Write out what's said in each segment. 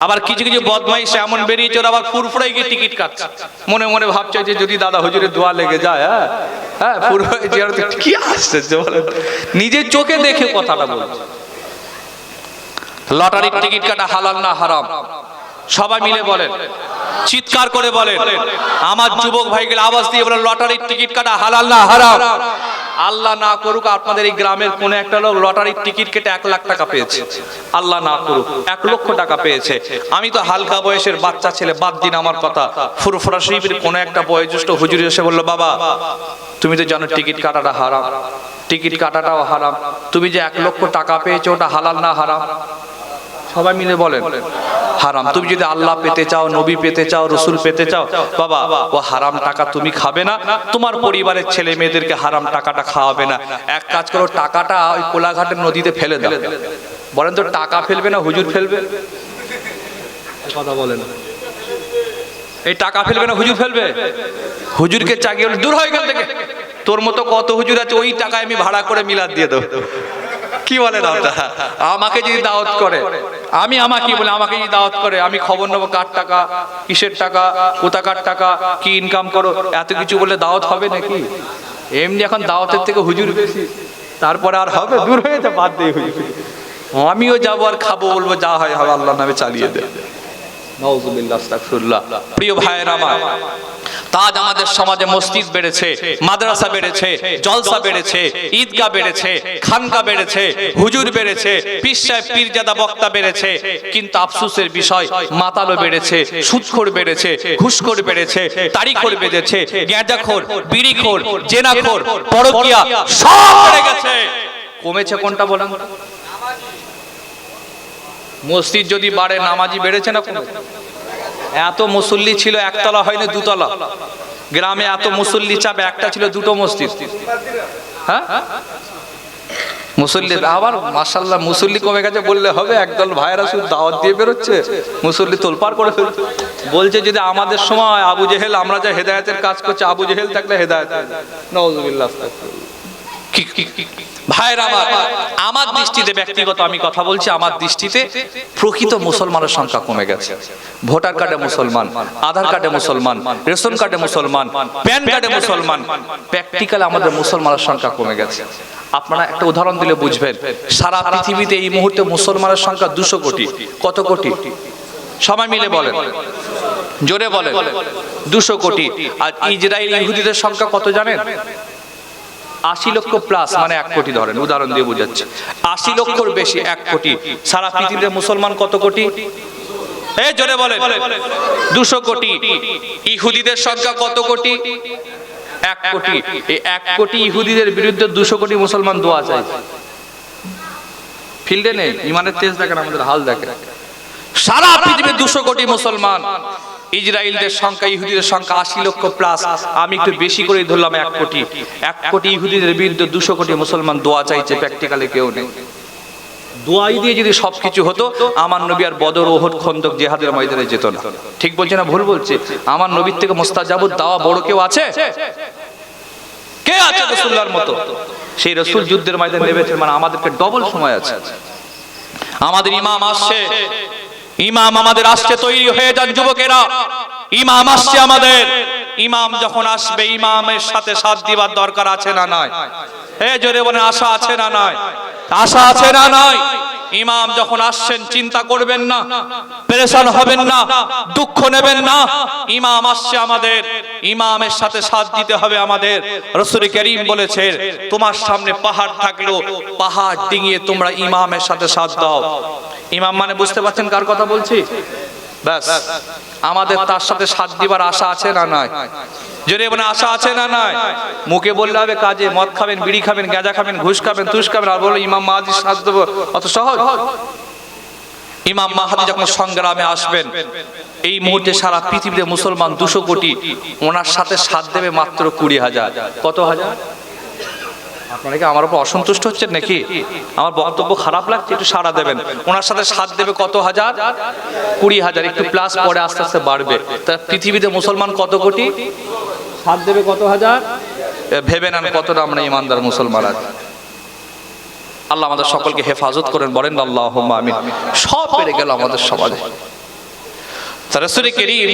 আবার কিছু কিছু বদমাইশ এমন বেরিয়েছে আবার ফুরফুরাই গিয়ে টিকিট কাটছে। মনে মনে ভাবছে যে যদি দাদা হুজুরের দোয়া লেগে যায় হ্যাঁ? হ্যাঁ জিয়ারত কি আশ্চর্য নিজের চোখে দেখে কথাটা বলছে। লটারির টিকিট কাটা হালাল না হারাম? সবাই মিলে বলেন। চিৎকার করে বলেন। আমার যুবক ভাইগুলো আওয়াজ দিয়ে বলেন লটারির টিকিট কাটা হালাল না হারাম। আল্লাহ না করুক আপনাদের এই গ্রামের কোন একটা লোক লটারির টিকিট কেটে এক লাখ টাকা পেয়েছে। আল্লাহ না করুক এক লক্ষ টাকা পেয়েছে। আমি তো হালকা বয়সের বাচ্চা ছেলে বাদ দিন আমার কথা। ফুরফুরা শরীফের কোন একটা বয়োজ্যেষ্ঠ হুজুর এসে বলল বাবা তুমি তো জানো টিকিট কাটাটা হারাম। টিকিট কাটাটাও হারাম। তুমি যে এক লক্ষ টাকা পেয়েছ ওটা হালাল না হারাম? সবাই মিলে বলেন। হারাম। তুমি যদি আল্লাহ পেতে চাও নবী পেতে চাও রসুল পেতে চাও বাবা ও হারাম টাকা তুমি খাবে না তোমার পরিবারের ছেলে মেয়েদেরকে হারাম টাকাটা খাওয়াবে না। এক কাজ করো টাকাটা ওই কোলাঘাটের নদীতে ফেলে দাও। বলেন তো টাকা ফেলবে না হুজুর ফেলবে? কথা বলেন। এই টাকা ফেলবে না হুজুর ফেলবে? হুজুরকে বলে, দূর হয় এখান থেকে। তোর মতো কত হুজুর আছে ওই টাকায় আমি ভাড়া করে মিলাদ দিয়ে দেবো। কি বলে দাওটা আমাকে যদি দাওয়াত করে। আমি আমাকে বলে? আমাকে যদি দাওয়াত করে আমি খবর নেব কার টাকা কিসের টাকা কোথাকার টাকা কি ইনকাম করো এত কিছু বলে দাওয়াত হবে নাকি? এমনি এখন দাওয়াতের থেকে হুজুর বেশি। তারপরে আর হবে? দূর হয়ে যা বাদ দিয়ে হুজুর। আমিও যাব আর খাব বলব যা হয় হবে আল্লাহ নামে চালিয়ে দে। নাউজুবিল্লাহ আস্তাগফিরুল্লাহ। প্রিয় ভাইয়ের আমার তাজ আমাদের সমাজে মসজিদ বেড়েছে, মাদ্রাসা বেড়েছে, জলসা বেড়েছে, ঈদগাহ বেড়েছে খানকা বেড়েছে, হুজুর বেড়েছে সাহেব, পীরজাদা বক্তা বেড়েছে। কিন্তু আফসোসের বিষয় মাতালো বেড়েছে সুদখোর বেড়েছে, ঘুষখোর বেড়েছে তারিখোর বেড়েছে, গ্যাঁজাখোর, বিড়িখোর, জেনাখোর, পরকিয়া, সব বেড়ে গেছে। কমেছে কোনটা বলেন? মসজিদ যদি বাড়ে, নামাজি বেড়েছে না কমেছে? এত মুসল্লি ছিল, একতলা হয়নি, দুতলা। গ্রামে এত মুসল্লি চাপ, একটা ছিল দুটো মসজিদ। হ্যাঁ? মুসল্লি, আবার মাসাল্লাহ মুসল্লি কমে গেছে বললে হবে, একদল ভাইয়েরা শুধু দাওয়াত দিয়ে বেরোচ্ছে, মুসল্লি তোলপার করে ফেলছে। বলছে, যদি আমাদের সময় আবু জেহেল, আমরা যা হেদায়তের কাজ করছি, আবু জেহেল থাকলে হেদায়েত নওয়াজুবিল্লাহ কি- কি- কি- ভাইয়ের আমার আমার দৃষ্টিতে ব্যক্তিগত আমি কথা বলছি আমার দৃষ্টিতে প্রকৃত মুসলমানের সংখ্যা কমে গেছে। ভোটার কার্ডে মুসলমান আধার কার্ডে মুসলমান রেশন কার্ডে মুসলমান প্যান কার্ডে মুসলমান প্র্যাকটিক্যাল আমাদের মুসলমানের সংখ্যা কমে গেছে। আপনারা একটা উদাহরণ দিলে বুঝবেন সারা পৃথিবীতে এই মুহূর্তে মুসলমানের সংখ্যা দুশো কোটি। কত কোটি? সবাই মিলে বলেন। জোরে বলেন। দুশো কোটি। আর ইসরায়েল ইহুদিদের সংখ্যা কত জানেন? আশি লক্ষ প্লাস মানে এক কোটি ধরেন, উদাহরণ দিয়ে বোঝাচ্ছে। আশি লক্ষর বেশি এক কোটি। সারা পৃথিবীতে মুসলমান কত কোটি? এ জোরে বলে দুশো কোটি। ইহুদিদের সংখ্যা কত কোটি? এক কোটি। এই এক কোটি ইহুদিদের বিরুদ্ধে দুশো কোটি মুসলমান দোয়া চাই। ফিল্ডে নেই, ইমানের তেজ দেখেন, আমাদের হাল দেখেন। সারা পৃথিবীর দুশো কোটি মুসলমান। ইসরায়েলদের সংখ্যা, ইহুদিদের সংখ্যা আশি লক্ষ প্লাস আমি একটু বেশি করে ধরলাম এক কোটি। এক কোটি ইহুদিদের বিরুদ্ধে দুশো কোটি মুসলমান দোয়া চাইছে প্র্যাকটিক্যালি কেউ নেই। দোয়াই দিয়ে যদি সবকিছু হতো, আমার নবী আর বদর, ওহদ, খন্দক জেহাদের ময়দানে যেত না। ঠিক বলছে না, ভুল বলছে? আমার নবীর থেকে মোস্তাজাবুদ দাওয়া বড় কেউ আছে? কে আছে রসুল্লাহর মতো? সেই রসুল যুদ্ধের ময়দানে নেমেছে মানে আমাদেরকে ডবল সময় আছে। আমাদের ইমাম আসছে। ইমাম আমাদের আসছে, তৈরি হয়ে যান যুবকেরা। ইমাম আসছে আমাদের। ইমাম যখন আসবে, ইমামের সাথে সাথ দিবার দরকার আছে না নয় হে জোরে বলে আশা আছে না নয় আশা আছে না নয় ইমাম যখন আসছেন, চিন্তা করবেন না, পেরেশান হবেন না, দুঃখ নেবেন না। ইমাম আসছে আমাদের, ইমামের সাথে সাথ দিতে হবে আমাদের। রসুল করিম বলেছে তোমার সামনে পাহাড় থাকল, পাহাড় ডিঙিয়ে তোমরা ইমামের সাথে সাথ দাও। ইমাম মানে বুঝতে পারছেন কার কথা বলছি? ব্যাস, আমাদের তার সাথে সাথ দিবার আশা আছে না নয় যদি মানে আশা আছে না নয় মুখে বললে হবে কাজে, মদ খাবেন, বিড়ি খাবেন, গাঁজা খাবেন, ঘুষ খাবেন, তুষ খাবেন, আর বলল ইমাম মাহাদি সাথ দেবো। অত সহজ? ইমাম মাহাদি যখন সংগ্রামে আসবেন, এই মুহূর্তে সারা পৃথিবীতে মুসলমান দুশো কোটি, ওনার সাথে সাথ দেবে মাত্র কুড়ি হাজার। কত হাজার? আপনারা কি আমার উপর অসন্তুষ্ট হচ্ছেন নাকি? আমার বক্তব্য খারাপ লাগছে, একটু সাড়া দেবেন। ওনার সাথে সাথ দেবে কত হাজার? কুড়ি হাজার, একটু প্লাস পরে আস্তে আস্তে বাড়বে। তা পৃথিবীতে মুসলমান কত কোটি? সাথ দেবে কত হাজার? ভেবে নেন কতটা আমরা ইমানদার মুসলমান আছি। আল্লাহ আমাদের সকলকে হেফাজত করেন, বলেন আল্লাহ আমি সব পেরে গেল আমাদের সমাজে। রসুল করিম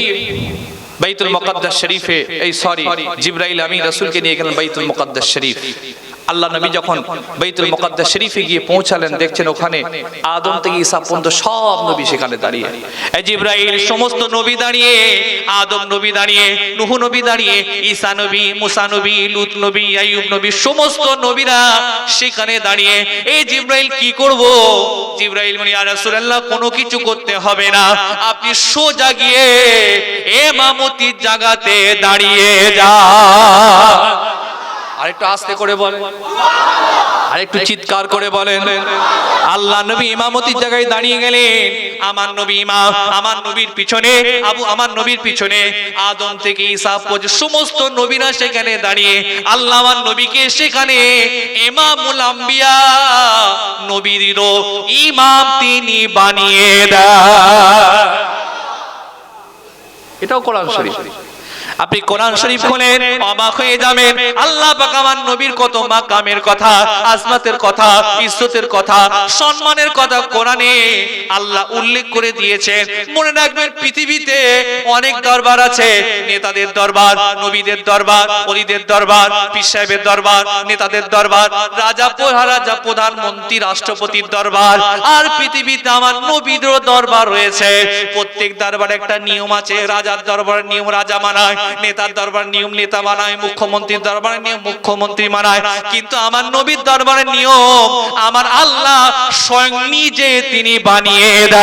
বাইতুল মুকাদ্দাস শরীফে, এই সরি, জিব্রাইল আমি রসুলকে নিয়ে গেলেন বাইতুল মুকাদ্দাস শরীফ। আল্লাহ নবী যখন বাইতুল মুকাদ্দাস শরীফে গিয়ে পৌঁছালেন, দেখছেন ওখানে আদম থেকে ঈসা পর্যন্ত সব নবী সেখানে দাঁড়িয়ে। জিব্রাইল সমস্ত নবী দাঁড়িয়ে, আদম নবী দাঁড়িয়ে, নুহ নবী দাঁড়িয়ে, ঈসা নবী, মুসা নবী, লুত নবী, আইয়ুব নবী, সমস্ত নবীরা সেখানে দাঁড়িয়ে, এই জিব্রাইল, কি করব? জিব্রাইল মানে আর রাসূলুল্লাহ, কোনো কিছু করতে হবে না। আপনি সোজা গিয়ে এমামতির জায়গাতে দাঁড়িয়ে যান আরেকটু আস্তে করে বলেন। আরেকটু চিৎকার করে বলেন। আল্লাহ নবী ইমামতির জায়গায় দাঁড়িয়ে গেলেন। আমার নবী ইমাম আমার নবীর পিছনে আবু আমার নবীর পিছনে আদম থেকে ঈসা পর্যন্ত সমস্ত নবীরা সেখানে দাঁড়িয়ে আল্লাহ আমার নবীকে সেখানে ইমামুল আম্বিয়া নবীরও ইমাম তিনি বানিয়ে দেন এটাও কোরআন শরীফ। আপনি কোরআন শরীফ খোলেন অবাক হয়ে যাবেন। আল্লাহ আমার নবীর কত মাকামের কথা আসমাতের কথা, ইজ্জতের কথা, সম্মানের কথা কোরআনে আল্লাহ উল্লেখ করে দিয়েছেন। মনে রাখবেন পৃথিবীতে অনেক দরবার আছে, নেতাদের দরবার, নবীদের দরবার, অলিদের দরবার, পীর সাহেবের দরবার, নেতাদের দরবার, রাজা রাজা প্রধানমন্ত্রী, রাষ্ট্রপতির দরবার, আর পৃথিবীতে আমার নবীদের দরবার রয়েছে। প্রত্যেক দরবারে একটা নিয়ম আছে, রাজার দরবারের নিয়ম রাজা মানায়। নেতার দরবার নিয়ম নেতা মানায় মুখ্যমন্ত্রীর দরবারের নিয়ম মুখ্যমন্ত্রী মানায় কিন্তু আমার নবীর দরবারের নিয়ম আমার আল্লাহ স্বয়ং নিজে তিনি বানিয়ে দেন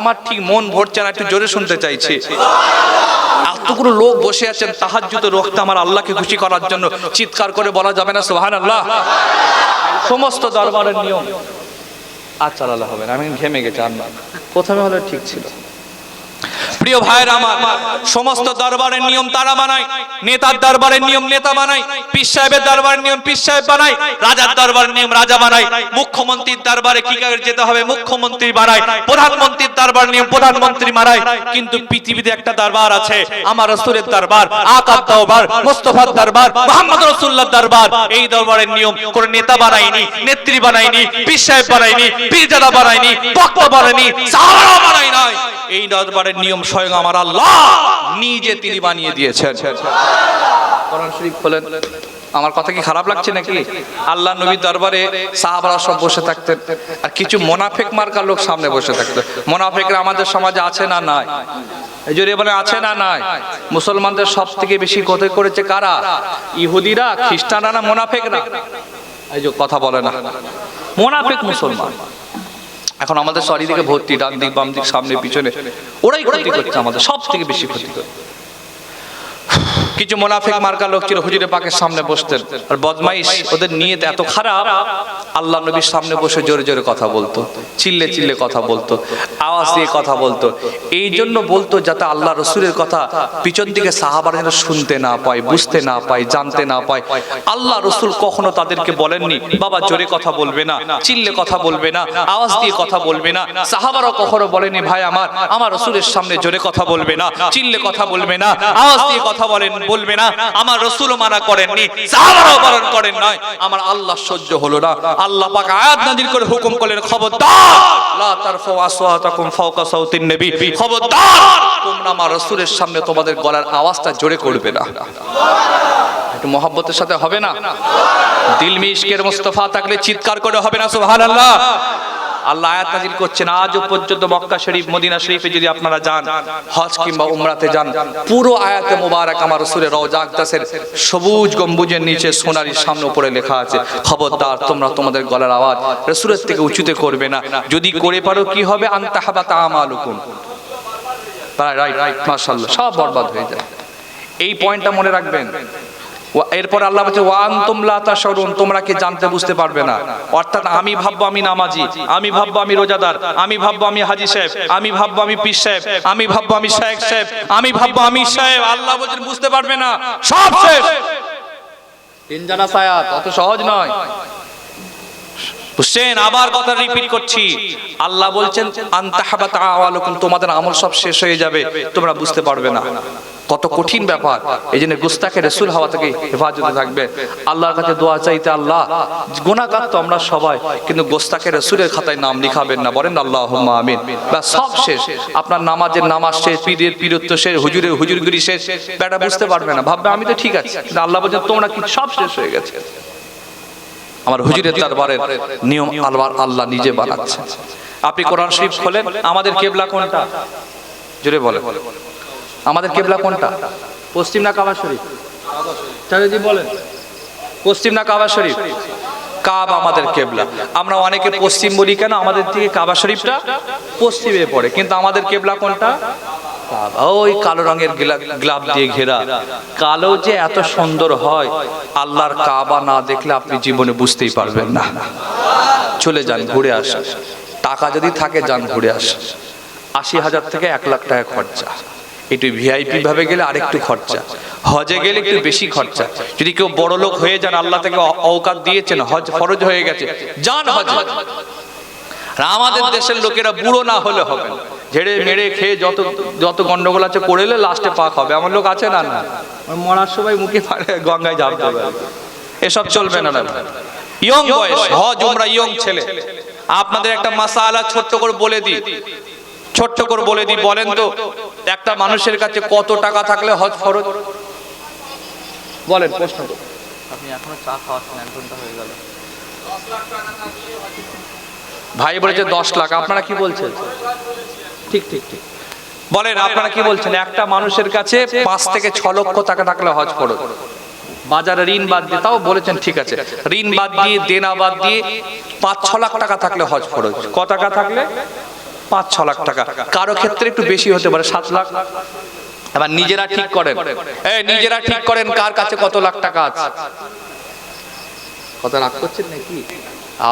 আমার ঠিক মন ভরছে না, একটু জোরে শুনতে চাইছি। এতগুলো লোক বসে আছেন তাহার তাহাজ্জুদের রক্ত আমার আল্লাহকে খুশি করার জন্য। চিৎকার করে বলা যাবে না সোহান আল্লাহ সমস্ত দরবারের নিয়ম। আর চালালে হবে না, আমি ঘেমে গেছি, আর না। প্রথমে হলে ঠিক ছিল। প্রিয় ভাইয়ের আমার, সমস্ত দরবারের নিয়ম তারা বানায়, নেতার দরবারের নিয়ম নেতা বানায়, পীর সাহেবের দরবারের নিয়ম পীর সাহেব বানায়, রাজার দরবারের নিয়ম রাজা বানায়, মুখ্যমন্ত্রীর দরবারে কি করে যেতে হবে? মুখ্যমন্ত্রী বানায় প্রধানমন্ত্রীর দরবার নিয়ম প্রধানমন্ত্রী মারায়, কিন্তু পৃথিবীতে একটা দরবার আছে, আমার রসুলের দরবার আকার দরবার, মোস্তফার দরবার, মোহাম্মদ রসুল্লাহ দরবার, এই দরবারের নিয়ম কোন নেতা বানায়নি, নেত্রী বানায়নি, পীর সাহেব বানায়নি, পীরজাদা বানায়নি, বক্তা বানায়নি সাহারা বানায় নাই। এই দরবারের নিয়ম স্বয়ং আমার আল্লাহ নিজে তিনি বানিয়ে দিয়েছেন। কোরআন শরীফ খোলেন আমার কথা কি খারাপ লাগছে নাকি? আল্লাহ নবী দরবারে সাহাবারা সব বসে থাকতেন আর কিছু মোনাফেক মার্কার লোক সামনে বসে থাকতো। মোনাফেকরা আমাদের সমাজে আছে না নাই? এই জন্য বলে আছে না নাই? মুসলমানদের সব থেকে বেশি ক্ষতি করেছে কারা? ইহুদিরা, খ্রিস্টানরা না মোনাফেকরা? এই যে কথা বলে না। মোনাফেক মুসলমান। এখন আমাদের চারিদিকে ভর্তি, ডান দিক, বাম দিক, সামনে, পিছনে, ওরাই ক্ষতি করছে আমাদের সব থেকে বেশি ক্ষতি করে কিছু মোনাফিক মার্কা লোক ছিল হুজুরে পাকের সামনে বসতেন। আর বদমাইশ ওদের নিয়ত এত খারাপ, আল্লাহ নবীর সামনে বসে জোরে জোরে কথা বলতো, চিল্লে চিল্লে কথা বলতো, আওয়াজ দিয়ে কথা বলতো। এই জন্য বলতো যাতে আল্লাহ রসুলের কথা পিছন দিকে সাহাবার যেন শুনতে না পায়, বুঝতে না পায়, জানতে না পায়। আল্লাহ রসুল কখনো তাদেরকে বলেননি, বাবা জোরে কথা বলবে না, চিল্লে কথা বলবে না, আওয়াজ দিয়ে কথা বলবে না। সাহাবারও কখনো বলেনি, ভাই আমার আমার রসুলের সামনে জোরে কথা বলবে না, চিল্লে কথা বলবে না, আওয়াজ দিয়ে কথা বলেন বলবে না। আমার রসুলও মানা করেননি। সাহাবারাও পালন করেন নয় আমার আল্লাহ সহ্য হলো না। আল্লাহ পাক আয়াত নাজিল করে হুকুম করলেন খবরদার! লা তারফাউ আসওয়াতাকুম ফাওকা সাউতিন নবী। খবরদার! তোমরা আমার রসুলের সামনে তোমাদের গলার আওয়াজটা জোরে করবে না। একটু মহব্বতের সাথে হবে না? দিল মে ইশকের মুস্তফা থাকলে চিৎকার করে হবে না সুবহানাল্লাহ। আল্লাহ আয়াত নাজিল করছেন আজও পর্যন্ত মক্কা শরীফ, মদিনা শরীফে যদি আপনারা যান, হজ কিংবা উমরাতে যান, পুরো আয়াতে মোবারক আমার রসুলের রওজা আকদাসের সবুজ গম্বুজের নিচে সোনারির সামনে উপরে লেখা আছে, খবরদার, তোমরা তোমাদের গলার আওয়াজ রসুলের থেকে উঁচুতে করবে না। যদি করে পারো কি হবে? আন্তাহাবা তামালুকুম রাইট রাইট, মাশাআল্লাহ, সব বরবাদ হয়ে যায়। এই পয়েন্টটা মনে রাখবেন এরপর আল্লাহ বলছে ওয়ান তোমলা তাশরুন তোমরা কি জানতে, বুঝতে পারবে না। অর্থাৎ আমি ভাববো আমি নামাজি, আমি ভাববো আমি রোজাদার, আমি ভাববো আমি হাজি সাহেব, আমি ভাববো আমি পীর সাহেব, আমি ভাববো আমি শায়েখ সাহেব, আমি ভাববো আমি সাহেব আল্লাহ বলছেন, বুঝতে পারবে না, সব শেষ। তিন জানা সায়াত, অত সহজ নয়। বুঝছেন আবার কথা রিপিট করছি। আল্লাহ বলছেন, আন্তাহাবাত তোমাদের আমল সব শেষ হয়ে যাবে, তোমরা বুঝতে পারবে না। কত কঠিন ব্যাপার। এই জন্য গুস্তাকে রসুল হওয়া থেকে হেফাজতে থাকবে। আল্লাহর কাছে দোয়া চাইতে আল্লাহ গুণাগার তো আমরা সবাই, কিন্তু গোস্তাকে রসুলের খাতায় নাম লিখাবেন না। বলেন আল্লাহ আমিন। বা সব শেষ। আপনার নামাজের নামাজ শেষ, পীরের পীরত্ব শেষ, হুজুরের হুজুরগিরি শেষ। বেটা বুঝতে পারবে না। ভাববে, আমি তো ঠিক আছি। কিন্তু আল্লাহ বলছেন, তোমরা কি সব শেষ হয়ে গেছে? আমার হুজুরের দরবারের নিয়ম আল্লাহ আল্লাহ নিজে বানাচ্ছে। আপনি কোরআন শরীফ খোলেন। আমাদের কেবলা কোনটা? জোরে বলে আমাদের কেবলা কোনটা? পশ্চিম না কাবা শরীফ? চাচাজি বলেন। পশ্চিম না কাবা শরীফ? কাব আমাদের কেবলা। আমরা অনেকে পশ্চিম বলি কেন? আমাদের দিকে কাবা শরীফটা পশ্চিমে পড়ে। কিন্তু আমাদের কেবলা কোনটা? কাবা। ওই কালো রঙের গ্লাব দিয়ে ঘেরা। কালো যে এত সুন্দর হয় আল্লাহর কাবা না দেখলে আপনি জীবনে বুঝতেই পারবেন না। চলে যান ঘুরে আসেন। টাকা যদি থাকে যান ঘুরে আসেন। আশি হাজার থেকে এক লাখ টাকা খরচা। একটু ভিআইপি ভাবে গেলে আরেকটু খরচা। হজে গেলে একটু বেশি খরচা। যদি কেউ বড় লোক হয়ে যান, আল্লাহ থেকে অ- অওকাত দিয়েছেন, হজ ফরজ হয়ে গেছে, যান হজ। আমাদের দেশের লোকেরা বুড়ো না হলে হবে ঝেড়ে মেরে খেয়ে যত যত গন্ডগোল আছে করেলে লাস্টে পাক হবে। আমার লোক আছে না না? মরার সময় মুখে গঙ্গায় যাবে এসব চলবে না না। ইয়ং বয়স, হজ, উমরা, ইয়ং ছেলে। আপনাদের একটা মাসালা ছোট্ট করে বলে দিই। ছোট্ট করে বলে দিই বলেন তো একটা মানুষের কাছে কত টাকা থাকলে হজ ফরজ? বলেন প্রশ্ন আপনি এখনও চা খাওয়াচ্ছেন এক ঘণ্টা হয়ে গেল। ভাই বলেছে দশ লাখ আপনারা কি বলছেন? ঠিক ঠিক ঠিক। বলেন আপনারা কি বলছেন? একটা মানুষের কাছে পাঁচ থেকে ছ লক্ষ টাকা থাকলে হজ ফরজ। বাজারে ঋণ বাদ দিয়ে তাও বলেছেন ঠিক আছে। ঋণ বাদ দিয়ে দেনা বাদ দিয়ে পাঁচ ছ লাখ টাকা থাকলে হজ ফরজ। ক টাকা থাকলে? পাঁচ ছ লাখ টাকা। কারও ক্ষেত্রে একটু বেশি হতে পারে সাত লাখ। এবার নিজেরা ঠিক করেন। এই নিজেরা ঠিক করেন কার কাছে কত লাখ টাকা আছে। কত রাগ করছেন নাকি?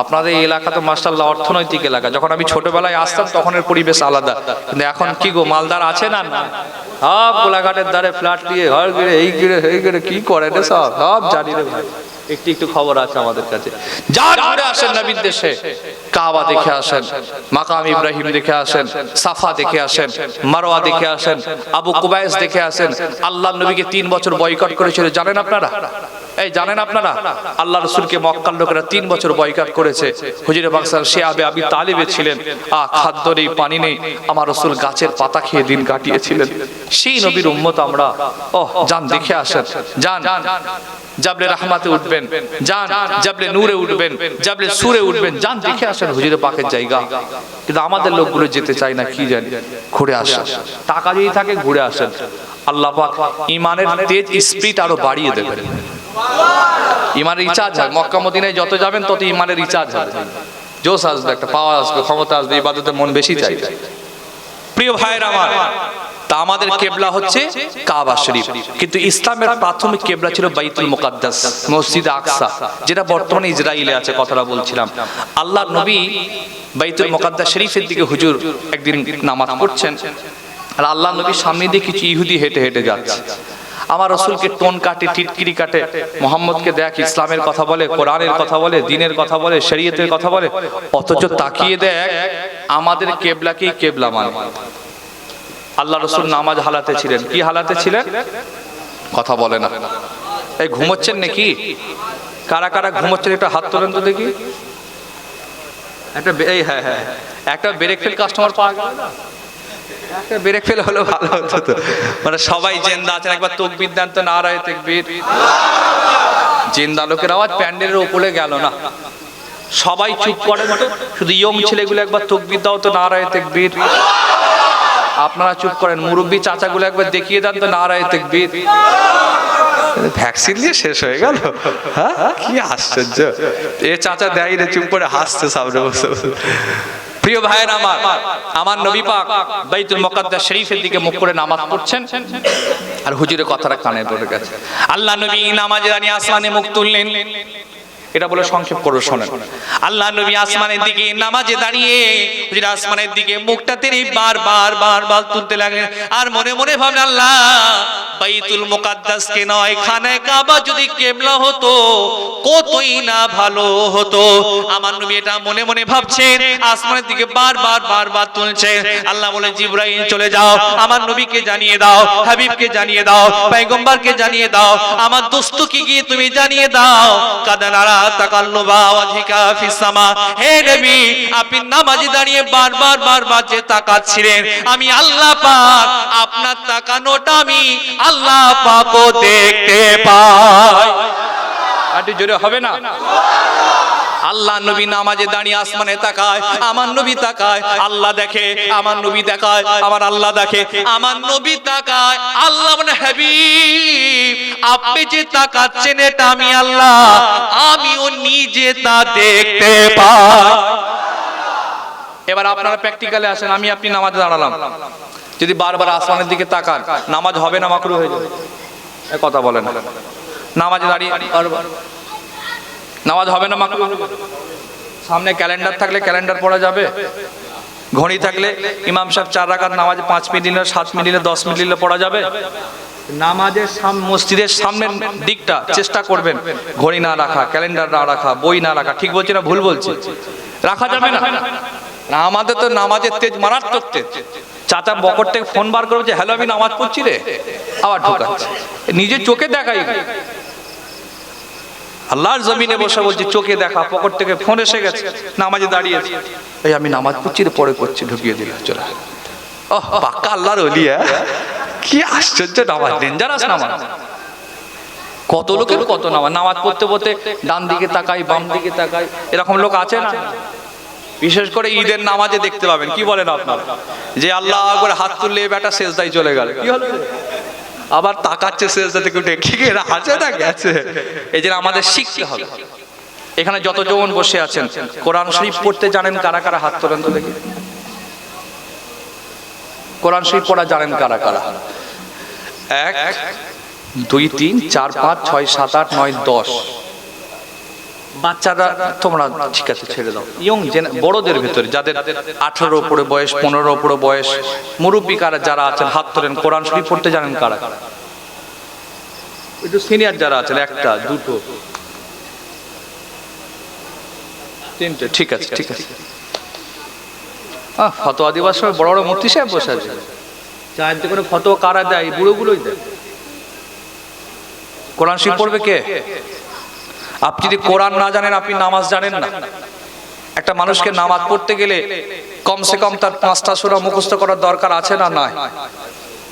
আপনাদের এলাকা তো মার্শাল্লাহ অর্থনৈতিক এলাকা। যখন আমি ছোটবেলায় আসতাম তখনের পরিবেশ আলাদা। কিন্তু এখন কি গো মালদার আছে না না সব কোলাঘাটের দ্বারে ফ্ল্যাট দিয়ে ঘর গিরে এই গিরে এই গিরে কি করে রে সব? সব জানি রে ভাই। একটু একটু খবর আছে আমাদের কাছে। যা ঘুরে আসেন নবীর দেশে, কাবা দেখে আসেন, মাকাম ইব্রাহিম দেখে আসেন, সাফা দেখে আসেন মারোয়া দেখে আসেন, আবু কুবায়েস দেখে আসেন, আল্লাহ নবীকে তিন বছর বয়কট করেছিল, জানেন আপনারা? এই জানেন আপনারা, আল্লাহ রসুলকে মক্কার লোকেরা তিন বছর বয়কট করেছে। হুজুরে বাক্সার সে আবে আবি তালিবে ছিলেন। আ, খাদ্য নেই, পানি নেই, আমার রসুল গাছের পাতা খেয়ে দিন কাটিয়েছিলেন। সেই নবীর উম্মত আমরা ও যান, দেখে আসেন। যান, জাবলে রাহমাতে উঠবেন। যান, জাবলে নূরে উঠবেন, জাবলে সুরে উঠবেন। যান, দেখে আসেন হুজুরে পাকের জায়গা। কিন্তু আমাদের লোকগুলো যেতে চায় না, কি জানি। ঘুরে আসেন। টাকা যদি থাকে, ঘুরে আসেন। আল্লাহ পাক ইমানের তেজ, স্পিড আরও বাড়িয়ে দেবেন। ইমানের রিচার্জ হয় মক্কা মদিনায় যত যাবেন তত ইমানের রিচার্জ হবে জোশ আসবে একটা পাওয়ার আসবে ক্ষমতা আসবে ইবাদতে মন বেশি চাই। প্রিয় ভাইয়ের আমার তা আমাদের কেবলা হচ্ছে কাবা শরীফ। কিন্তু ইসলামের প্রাথমিক কেবলা ছিল বাইতুল মুকাদ্দাস মসজিদ আকসা যেটা বর্তমানে ইসরায়েলে আছে কথাটা বলছিলাম। আল্লাহ নবী বাইতুল মুকাদ্দাস শরীফের দিকে হুজুর একদিন নামাজ পড়ছেন। আর আল্লাহ নবীর সামনে দিয়ে কিছু ইহুদি হেঁটে হেঁটে যাচ্ছে। আমার রসুলকে টোন কাটে টিটকিরি কাটে। মোহাম্মদকে দেখ, ইসলামের কথা বলে, কোরআনের কথা বলে, দিনের কথা বলে, শরীয়তের কথা বলে। অথচ তাকিয়ে দেখ, আমাদের কেবলাকেই কেবলা মানে? আল্লাহ রসুল নামাজ হালাতে ছিলেন। কি হালাতে ছিলেন? কথা বলে না। এই ঘুমোচ্ছেন নাকি? কারা কারা ঘুমোচ্ছেন? একটা হাত তোলেন তো দেখি। একটা এই হ্যাঁ হ্যাঁ একটা ব্রেক ফেল কাস্টমার পাওয়া গেল? ব্রেক ফেল হলো ভালো হতো তো। মানে সবাই জেন্দা আছেন। একবার তকবির দেন তো না রায় তকবির। জেন্দা লোকের আওয়াজ প্যান্ডেলের ওপরে গেল না। সবাই চুপ করেন তো। শুধু ইয়ং ছেলেগুলো একবার তকবির দাও তো না রায় তকবির। আপনারা চুপ করেন। মুরব্বী চাচাগুলো একবার দেখিয়ে দেন তো না রায় তকবির। ভ্যাকসিন দিয়ে শেষ হয়ে গেল? হ্যাঁ? কি আশ্চর্য। এ চাচা দেয় রে চুপ করে হাসছে সামনে বসে বসে। প্রিয় ভাইয়ের আমার আমার নবী পাক বাইতুল মুকাদ্দাস শরীফের দিকে মুখ করে নামাজ পড়ছেন। আর হুজুরের কথাটা কানে পড়ে গেছে। আল্লাহ নবী নামাজে দাঁড়িয়ে আসমানে মুখ তুললেন। এটা বলে সংক্ষেপ করে শোনেন। আল্লাহ নবী আসমানের দিকে নামাজে দাঁড়িয়ে হুজুর আসমানের দিকে মুখটা তিনি বারবার বারবার তুলতে লাগলেন। আর মনে মনে ভাবলেন, আল্লাহ, বাইতুল মুকাদ্দাস কে নয়, খানায় কাবা যদি কেবলা হতো, কতই না ভালো হতো। আমার নবী এটা মনে মনে ভাবছেন, আসমানের দিকে বারবার বারবার তুলছেন। আল্লাহ বলে, জিব্রাইল, চলে যাও, আমার নবীকে জানিয়ে দাও, হাবিবকে জানিয়ে দাও, পয়গম্বরকে জানিয়ে দাও, আমার দোস্তকে গিয়ে তুমি জানিয়ে দাও কাদানারা আপনি নামাজে দাঁড়িয়ে বারবার বারবার যে তাকাচ্ছিলেন, আমি আল্লাহ পাক আপনার তাকানোটা আমি আল্লাহ পাকও দেখতে পাই। জোরে হবে না? আল্লাহ নবী নামাজে দাঁড়িয়ে আসমানে তাকায়, আমার নবী তাকায়, আল্লাহ দেখে, আমার নবী দেখায়, আমার আল্লাহ দেখে, আমার নবী তাকায়, আল্লাহ মানে হাবিব, আপনি যে তাকাচ্ছেন এটা আমি আল্লাহ, আমিও নিজে তা দেখতে পাই। এবার আপনারা প্র্যাকটিক্যালে আসেন, আমি আপনি নামাজে দাঁড়ালাম। যদি বারবার আসমানের দিকে তাকান, নামাজ হবে না, মাকরু হয়ে যাবে। কথা বলেন। নামাজে দাঁড়িয়ে নামাজ হবে না মাকরু সামনে ক্যালেন্ডার থাকলে ক্যালেন্ডার পড়া যাবে। ঘড়ি থাকলে ইমাম সাহেব চার রাখার নামাজ পাঁচ মিনিট নিলে, সাত মিনিট নিলে, দশ মিনিট নিলে পড়া যাবে। নামাজের মসজিদের সামনের দিকটা চেষ্টা করবেন। ঘড়ি না রাখা, ক্যালেন্ডার না রাখা, বই না রাখা, ঠিক বলছি না ভুল বলছি? রাখা যাবে না। আমাদের তো নামাজের তেজ মারাত্মক তেজ। চাচা বকর থেকে ফোন বার করে বলছে হ্যালো, আমি নামাজ পড়ছি রে। আবার ঢোকাচ্ছে। নিজের চোখে দেখাই। আল্লাহর জমিনে বসে বলছি চোখে দেখা পকেট থেকে ফোন এসে গেছে নামাজে দাঁড়িয়েছে। এই আমি নামাজ পড়ছি পরে করছি ঢুকিয়ে দিল চলে। ও পাক্কা আল্লাহর অলিয়া কি আশ্চর্য নামাজ ডেঞ্জারাস নামাজ। কত লোকের কত নামাজ নামাজ পড়তে পড়তে ডান দিকে তাকাই বাম দিকে তাকাই এরকম লোক আছে না? বিশেষ করে ঈদের নামাজে দেখতে পাবেন কি বলেন আপনারা? যে আল্লাহ করে হাত তুললে বেটা শেষদাই চলে গেল। কি হলো? আবার তাকাচ্ছে আছে না, গেছে। এই জন্য আমাদের শিখতে হবে। এখানে যত যৌবন বসে আছেন, কোরআন শরীফ পড়তে জানেন কারা কারা হাত তোলেন তো দেখি। কোরআন শরীফ পড়া জানেন কারা কারা? এক, দুই, তিন, চার, পাঁচ, ছয়, সাত, আট, নয়, দশ। বাচ্চারা, তোমরা ঠিক আছে, ছেড়ে দাও। ইয়ং বড়দের ভেতরে, যাদের আঠারো বয়স পনেরো বয়স মুরব্বী কারা যারা আছেন, হাত কোরআন শরীফ পড়তে জানেন কারা? একটু সিনিয়র যারা আছেন, একটা, দুটো। তিনটে, ঠিক আছে ঠিক আছে। আহ, ফতোয়া দিবার সময় বড় বড় মূর্তি সাহেব বসে আছে। দোকানে ফতোয়া কারা দেয়? বুড়োগুলোই দেয়। কোরআন শরীফ পড়বে কে? আপনি যদি কোরআন না জানেন, আপনি নামাজ জানেন না। একটা মানুষকে নামাজ পড়তে গেলে কমসে কম তার পাঁচটা সুরা মুখস্থ করার দরকার আছে না নাই?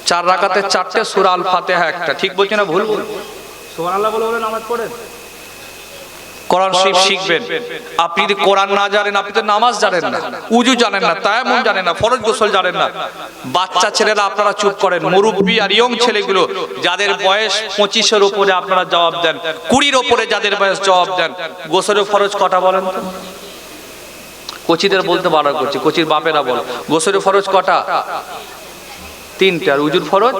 চার রাকাতে চারটে সুরা আল ফাতেহা একটা। ঠিক বলছি না ভুল? সুবহানাল্লাহ বলে বলে নামাজ পড়েন। কোরআন শরীফ শিখবেন। আপনি যদি কোরআন না জানেন আপনি তো নামাজ জানেন না। উজু জানেন না তায়ামুম জানেন না ফরজ গোসল জানেন না। বাচ্চা ছেলেরা আপনারা চুপ করেন মুরব্বী আর ইয়ং ছেলেগুলো যাদের বয়স পঁচিশের উপরে আপনারা জবাব দেন কুড়ির ওপরে যাদের বয়স জবাব দেন। গোসলের ফরজ কটা বলেন তো? কোচিদের বলতে বারো করছি কোচির বাপেরা বল। গোসলের ফরজ কটা? তিনটে। আর উজুর ফরজ?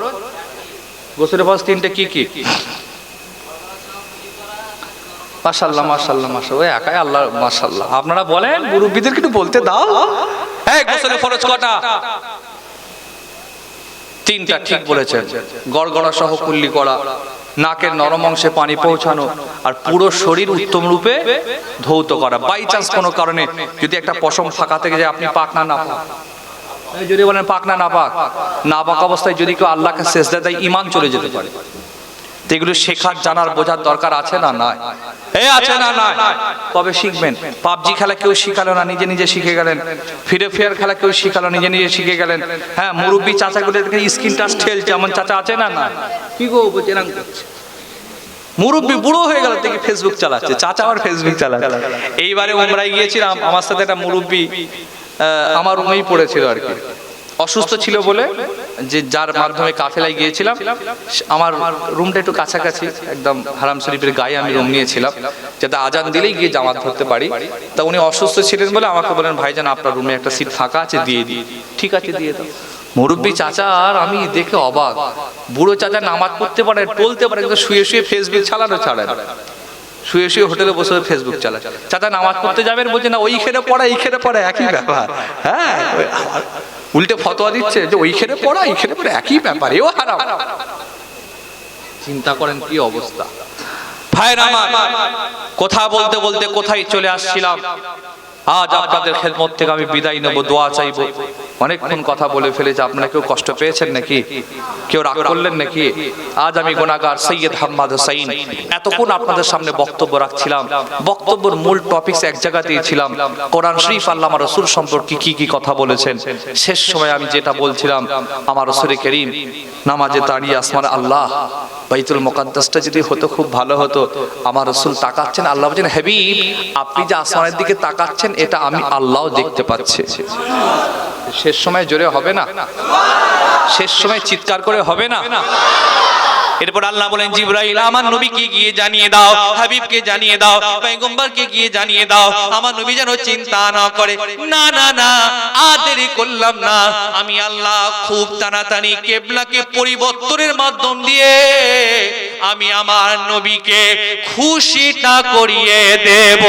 গোসলের ফরজ তিনটে কি কি? মাশাল্লাহ মাশাল্লাহ মাশাল্লাহ ওই একাই আল্লাহ মাশাল্লাহ আপনারা বলেন মুরব্বীদের একটু বলতে দাও। হ্যাঁ গোসলের ফরজ কটা? তিনটা ঠিক বলেছেন। গড়গড়া সহ কুল্লি করা নাকের নরম অংশে পানি পৌঁছানো আর পুরো শরীর উত্তম রূপে ধৌত করা। বাই চান্স কোনো কারণে যদি একটা পশম ফাঁকা থেকে যায় আপনি পাক না না পাক যদি বলেন পাক না না পাক না পাক অবস্থায় যদি কেউ আল্লাহকে শেষ দেয় ইমান চলে যেতে পারে। তো এগুলো শেখার জানার বোঝার দরকার আছে না নাই? এ না নাই? কবে শিখবেন। পাবজি খেলা কেউ শিখালো না, নিজে নিজে শিখে গেলেন। ফিরে ফেয়ার খেলা কেউ শিখালো, নিজে নিজে শিখে গেলেন। হ্যাঁ মুরব্বী চাচাগুলো স্ক্রিন টাচ ঠেলছে, এমন চাচা আছে না না কি গো বলছে করছে? মুরব্বী বুড়ো হয়ে গেল থেকে ফেসবুক চালাচ্ছে। চাচা আবার ফেসবুক চালাচ্ছে। এইবারে উমরাই গিয়েছিলাম, আমার সাথে একটা মুরব্বী আমার রুমেই পড়েছিল আর কি। অসুস্থ ছিল বলে যে যার মাধ্যমে কাফেলায় গিয়েছিলাম। আমার রুমটা একটু কাছাকাছি একদম হারাম শরীফের গায়ে আমি রুম নিয়েছিলাম। যাতে আজান দিলেই গিয়ে জামাত ধরতে পারি। তা উনি অসুস্থ ছিলেন বলে আমাকে বলেন ভাইজান আপনার রুমে একটা সিট ফাঁকা আছে দিয়ে দিই। ঠিক আছে দিয়ে দাও। মুরব্বী চাচা আর আমি দেখে অবাক। বুড়ো চাচা নামাজ পড়তে পারে টলতে পারে কিন্তু শুয়ে শুয়ে ফেসবুক চালানো ছাড়ে। শুয়ে শুয়ে হোটেলে বসে ফেসবুক চালায়। চাচা নামাজ পড়তে যাবেন বলছে না ওইখানে পড়া এইখানে পড়া একই ব্যাপার। হ্যাঁ উল্টে ফতোয়া দিচ্ছে যে ওইখানে পড়া এইখানে পড়া একই ব্যাপার এও হারাম। চিন্তা করেন কি অবস্থা। ভাইয়ের আমার কথা বলতে বলতে কোথায় চলে আসছিলাম? আজ আপনাদের খেদমত থেকে আমি বিদায় নেব দোয়া চাইব। অনেকক্ষণ কথা বলে ফেলেছে আপনারা কেউ কষ্ট পেয়েছেন নাকি? কেউ রাগ করলেন নাকি? আজ আমি গোনাগার সৈয়দ হাম্মাদ হোসাইন। এতক্ষণ আপনাদের সামনে বক্তব্য রাখছিলাম। বক্তব্যের মূল টপিকস এক জায়গাতেই ছিলাম কোরআন শরীফ আল্লাহ আমার রসুল সম্পর্কে কি কি কথা বলেছেন? শেষ সময় আমি যেটা বলছিলাম, আমার রসুল করিম নামাজে দাঁড়িয়ে আসমান আল্লাহ, বাইতুল মোকাদ্দাসটা যদি হতো খুব ভালো হতো। আমার রসুল তাকাচ্ছেন, আল্লাহ বলছেন, হাবিব, আপনি যে আসমানের দিকে তাকাচ্ছেন, এটা আমি আল্লাহ দেখতে পাচ্ছি। শেষ সময় জোরে হবে না। শেষ সময় চিৎকার করে হবে না। এরপর আল্লাহ বলেন, জিব্রাইল, আমার নবীকে গিয়ে জানিয়ে দাও, হাবিবকে জানিয়ে দাও, পয়গম্বরকে গিয়ে জানিয়ে দাও, আমার নবী যেন চিন্তা না করে। না না না, আর দেরি করলাম না। আমি আল্লাহ খুব তাড়াতাড়ি কেবলাকে পরিবর্তনের মাধ্যম দিয়ে আমি আমার নবীকে খুশিটা করিয়ে দেব।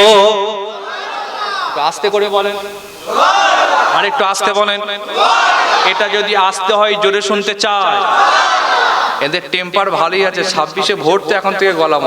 আস্তে করে বলেন। আর একটু আসতে বলেন। এটা যদি আসতে হয়, জোরে শুনতে চায়। এদের টেম্পার ভালোই আছে, ছাব্বিশে ভোট তো এখন থেকে গলা